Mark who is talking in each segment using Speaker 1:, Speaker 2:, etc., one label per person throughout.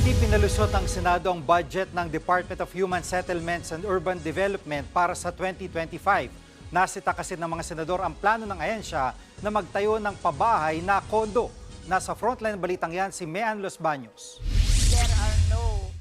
Speaker 1: Hindi pinalusot ng Senado ang budget ng Department of Human Settlements and Urban Development para sa 2025. Nasita kasi ng mga senador ang plano ng ahensya na magtayo ng pabahay na kondo. Nasa frontline ng balitang yan si Mean Los Baños.
Speaker 2: there are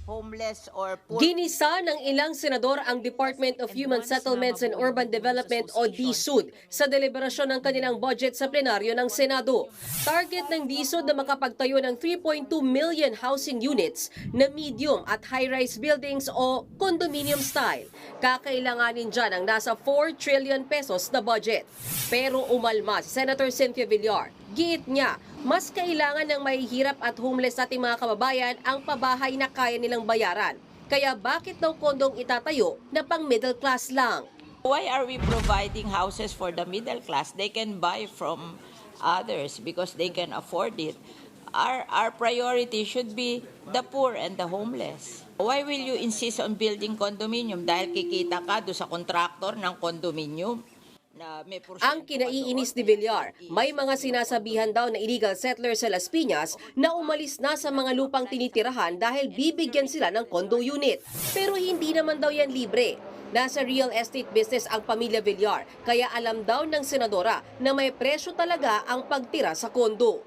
Speaker 2: homeless or poor
Speaker 3: Ginisa ng ilang senador ang Department of Human Settlements and Urban Development o DSUD sa deliberasyon ng kanilang budget sa plenaryo ng Senado. Target ng DSUD na makapagtayo ng 3.2 million housing units na medium at high-rise buildings o condominium style. Kakailanganin dyan ang nasa 4 trillion pesos na budget. Pero umalma si Senator Cynthia Villar. Giit niya, mas kailangan ng mahihirap at homeless nating mga kababayan ang pabahay na kaya nilang bayaran. Kaya bakit daw kondong itatayo na pang middle class lang?
Speaker 2: why are we providing houses for the middle class? They can buy from others because they can afford it. Our our priority should be the poor and the homeless. Why will you insist on building condominium? Dahil kikita ka do sa contractor ng condominium
Speaker 3: Ang kinaiinis ni Villar, may mga sinasabihan daw na illegal settlers sa Las Piñas na umalis na sa mga lupang tinitirahan dahil bibigyan sila ng condo unit. Pero hindi naman daw yan libre. Nasa real estate business ang pamilya Villar, kaya alam daw ng senadora na may presyo talaga ang pagtira sa kondo.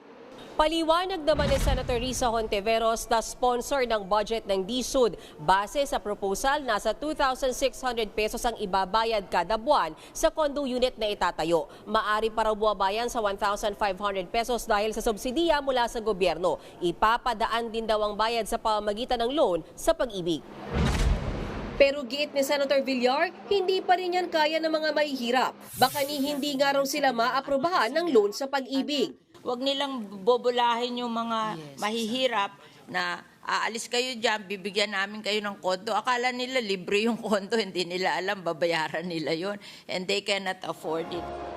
Speaker 3: Paliwanag naman ni Senator Risa Hontiveros na sponsor ng budget ng DSUD. Base sa proposal, nasa 2,600 pesos ang ibabayad kada buwan sa condo unit na itatayo. Maari pa raw buwabayan sa 1,500 pesos dahil sa subsidiya mula sa gobyerno. Ipapadaan din daw ang bayad sa pamamagitan ng loan sa pag-ibig. Pero giit ni Senator Villar, hindi pa rin yan kaya ng mga mahihirap. Baka ni hindi nga raw sila maaprobahan ng loan sa pag-ibig.
Speaker 2: Huwag nilang bobolahin yung mga mahihirap na aalis kayo dyan, bibigyan namin kayo ng kondo. Akala nila libre yung kondo, hindi nila alam, babayaran nila yon and they cannot afford it.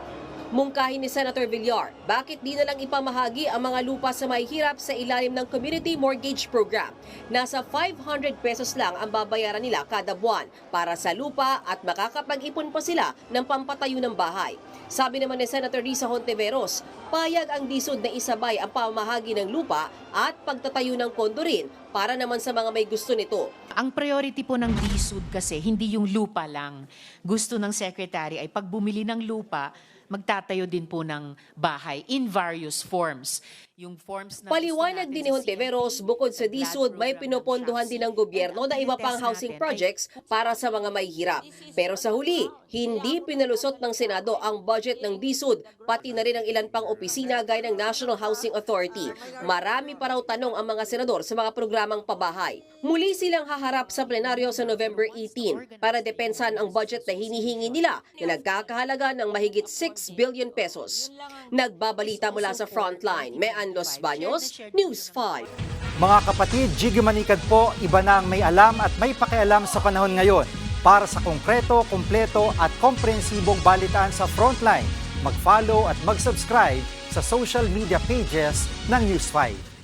Speaker 3: Mungkahin ni Senator Villar, bakit di na lang ipamahagi ang mga lupa sa mahihirap sa ilalim ng Community Mortgage Program? Nasa 500 pesos lang ang babayaran nila kada buwan para sa lupa at makakapag-ipon pa sila ng pampatayo ng bahay. Sabi naman ni Senator Risa Hontiveros, payag ang disod na isabay ang pamahagi ng lupa at pagtatayo ng kondo rin para naman sa mga may gusto nito.
Speaker 4: Ang priority po ng DSUD kasi hindi yung lupa lang. Gusto ng secretary ay pag bumili ng lupa, magtatayo din po ng bahay in various forms. Yung forms na
Speaker 3: Paliwanag din ni Hontiveros, bukod sa DSUD, may pinopondohan din ng gobyerno na iba pang housing projects para sa mga mahihirap. Pero sa huli, hindi pinalusot ng Senado ang budget ng DSUD, pati na rin ang ilan pang opisina gaya ng National Housing Authority. Marami pa raw tanong ang mga senador sa mga programang pabahay. Muli silang haharap sa plenaryo sa November 18 para depensahan ang budget na hinihingi nila na nagkakahalaga ng mahigit 6 billion pesos. Nagbabalita mula sa Frontline, Mean Los Baños, News 5.
Speaker 1: Mga kapatid, Jiggy Manikad po, iba na ang may alam at may pakialam sa panahon ngayon. Para sa konkreto, kumpleto at komprehensibong balitaan sa Frontline, mag-follow at mag-subscribe sa social media pages ng News 5.